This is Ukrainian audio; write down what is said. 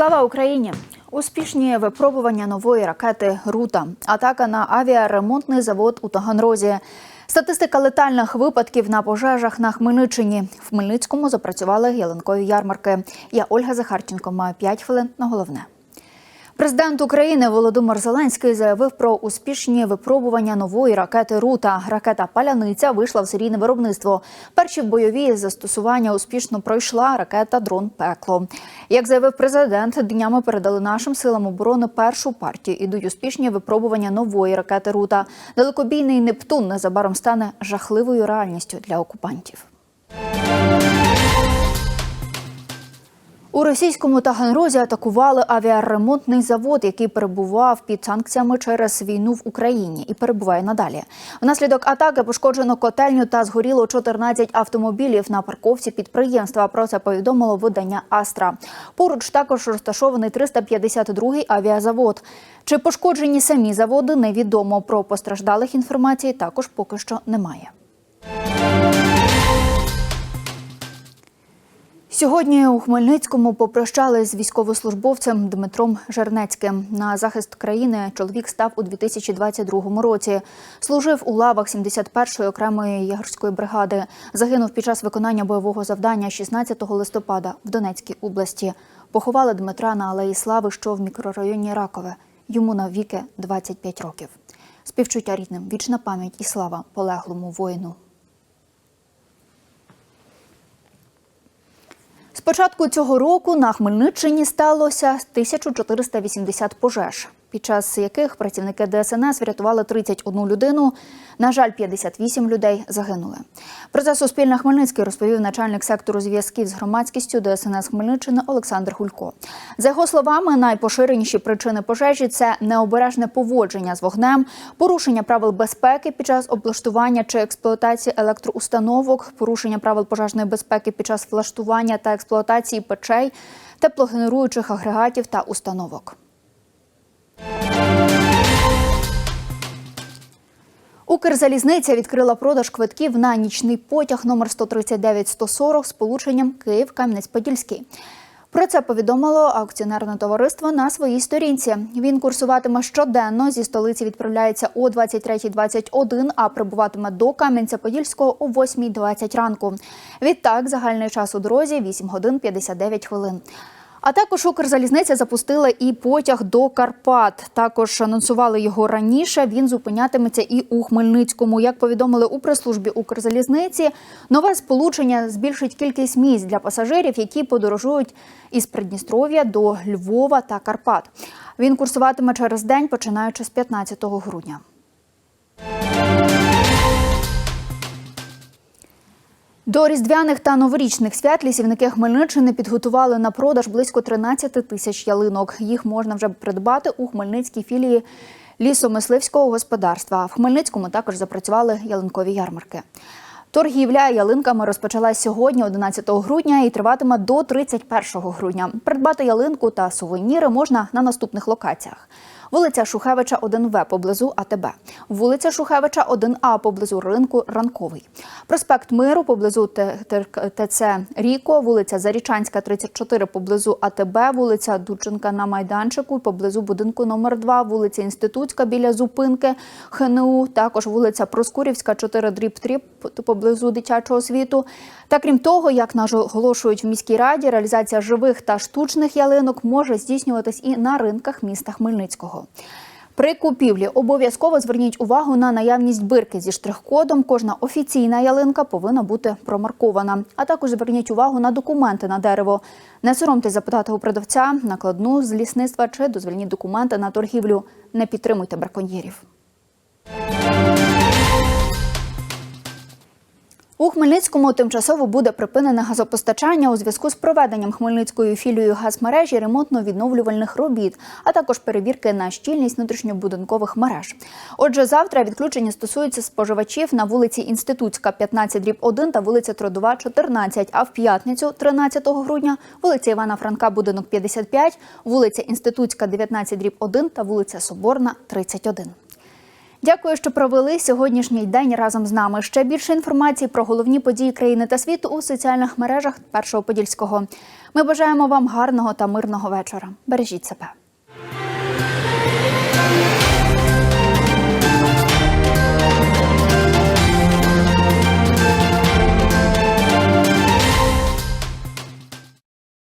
Слава Україні! Успішні випробування нової ракети Рута, атака на авіаремонтний завод у Таганрозі. Статистика летальних випадків на пожежах на Хмельниччині. В Хмельницькому запрацювали ялинкові ярмарки. Я Ольга Захарченко. Маю 5 хвилин на головне. Президент України Володимир Зеленський заявив про успішні випробування нової ракети Рута. Ракета Паляниця вийшла в серійне виробництво. Перші бойові застосування успішно пройшла ракета Дрон Пекло. Як заявив президент, днями передали нашим силам оборони першу партію. Ідуть успішні випробування нової ракети Рута. Далекобійний Нептун незабаром стане жахливою реальністю для окупантів. У російському Таганрозі атакували авіаремонтний завод, який перебував під санкціями через війну в Україні і перебуває надалі. Внаслідок атаки пошкоджено котельню та згоріло 14 автомобілів на парковці підприємства. Про це повідомило видання Астра. Поруч також розташований 352-й авіазавод. Чи пошкоджені самі заводи, невідомо. Про постраждалих інформації також поки що немає. Сьогодні у Хмельницькому попрощались з військовослужбовцем Дмитром Жернецьким. На захист країни чоловік став у 2022 році. Служив у лавах 71-ї окремої ягерської бригади. Загинув під час виконання бойового завдання 16 листопада в Донецькій області. Поховали Дмитра на Алеї Слави, що в мікрорайоні Ракове. Йому навіки 25 років. Співчуття рідним, вічна пам'ять і слава полеглому воїну. З початку цього року на Хмельниччині сталося 1480 пожеж, під час яких працівники ДСНС врятували 31 людину. На жаль, 58 людей загинули. Про це Суспільне Хмельницький розповів начальник сектору зв'язків з громадськістю ДСНС Хмельниччини Олександр Гулько. За його словами, найпоширеніші причини пожежі це необережне поводження з вогнем, порушення правил безпеки під час облаштування чи експлуатації електроустановок, порушення правил пожежної безпеки під час влаштування та експлуатації печей, теплогенеруючих агрегатів та установок. Укрзалізниця відкрила продаж квитків на нічний потяг номер 139-140 з полученням Київ-Кам'янець-Подільський. Про це повідомило акціонерне товариство на своїй сторінці. Він курсуватиме щоденно. Зі столиці відправляється о 23.21, а прибуватиме до Кам'янця-Подільського о 8.20 ранку. Відтак, загальний час у дорозі 8 годин 59 хвилин. А також Укрзалізниця запустила і потяг до Карпат. Також анонсували його раніше. Він зупинятиметься і у Хмельницькому. Як повідомили у прес-службі Укрзалізниці, нове сполучення збільшить кількість місць для пасажирів, які подорожують із Придністров'я до Львова та Карпат. Він курсуватиме через день, починаючи з 15 грудня. До різдвяних та новорічних свят лісівники Хмельниччини підготували на продаж близько 13 тисяч ялинок. Їх можна вже придбати у Хмельницькій філії лісомисливського господарства. В Хмельницькому також запрацювали ялинкові ярмарки. Торгівля ялинками розпочалась сьогодні, 11 грудня, і триватиме до 31 грудня. Придбати ялинку та сувеніри можна на наступних локаціях. Вулиця Шухевича, 1В поблизу АТБ. Вулиця Шухевича, 1А поблизу ринку Ранковий. Проспект Миру поблизу ТЦ Ріко, вулиця Зарічанська, 34 поблизу АТБ, вулиця Дученка на майданчику, поблизу будинку номер 2 вулиця Інститутська біля зупинки ХНУ, також вулиця Проскурівська, 4 дріб 3 поблизу дитячого світу. Та крім того, як наголошують в міській раді, реалізація живих та штучних ялинок може здійснюватись і на ринках міста Хмельницького. При купівлі обов'язково зверніть увагу на наявність бирки зі штрих-кодом. Кожна офіційна ялинка повинна бути промаркована. А також зверніть увагу на документи на дерево. Не соромтесь запитати у продавця, накладну з лісництва чи дозвільні документи на торгівлю. Не підтримуйте браконьєрів. У Хмельницькому тимчасово буде припинене газопостачання у зв'язку з проведенням Хмельницькою філією газмережі ремонтно-відновлювальних робіт, а також перевірки на щільність внутрішньобудинкових мереж. Отже, завтра відключення стосується споживачів на вулиці Інститутська, 15 дріб 1 та вулиця Трудова, 14, а в п'ятницю, 13 грудня, вулиця Івана Франка, будинок 55, вулиця Інститутська, 19 дріб 1 та вулиця Соборна, 31. Дякую, що провели сьогоднішній день разом з нами. Ще більше інформації про головні події країни та світу у соціальних мережах Першого Подільського. Ми бажаємо вам гарного та мирного вечора. Бережіть себе.